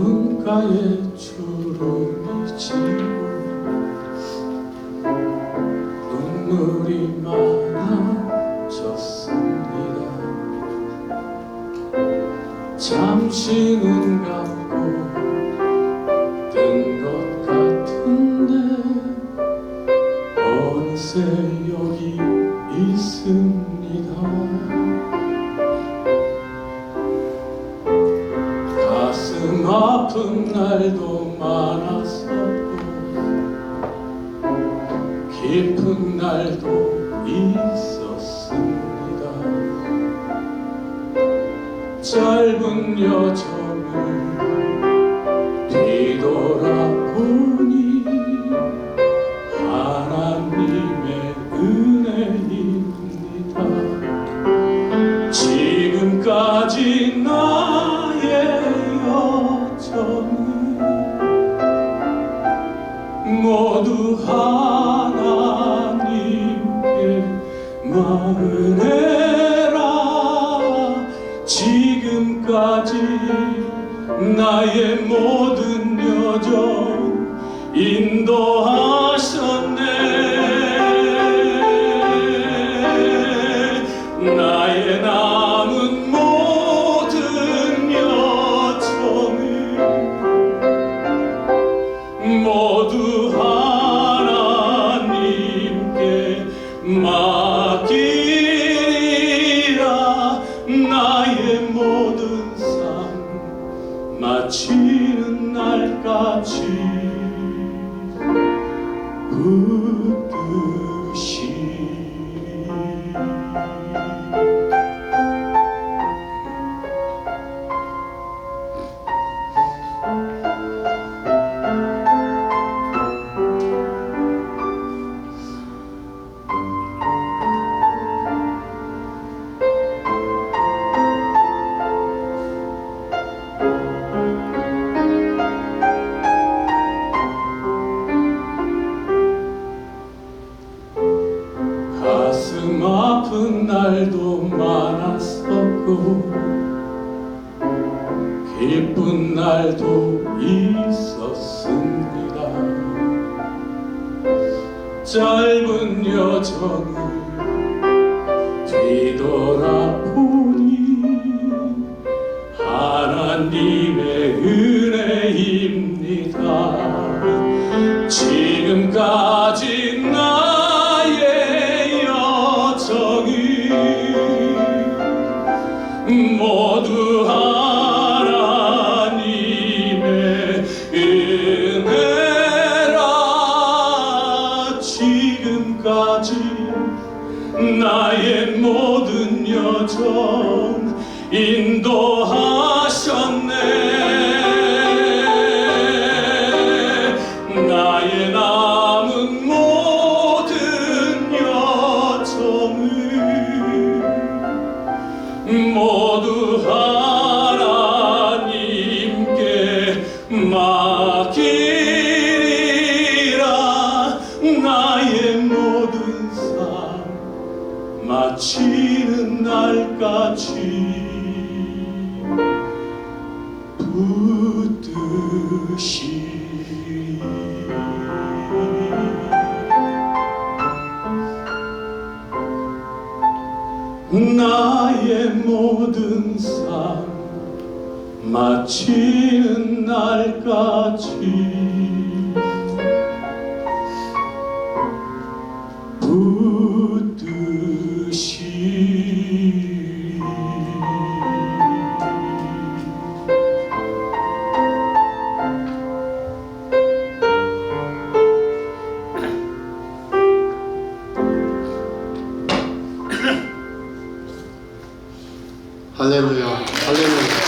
귓가에 주름이 지고 눈물이 많아졌습니다. 잠시는 감고 된 것 같은데 어느새 여기 있습니다 아픈 날도 많았었고 깊은 날도 있었습니다. 짧은 여정을 모두 하나님께 마은혜라. 지금까지 나의 모든 여정 인도하 맡기라 나의 모든 삶 마치는 날까지. 붙 가슴 아픈 날도 많았었고 기쁜 날도 있었습니다. 짧은 여정을 뒤돌아보니 하나님의 은혜입니다. 지금까지 나의 모든 여정 인도하셨네. 나의 남은 모든 여정을 모두 하나님께 맡기리라. 나의 모든 삶 마치는 날까지 붙드시. 나의 모든 삶 마치는 날까지 할렐루야 할렐루야.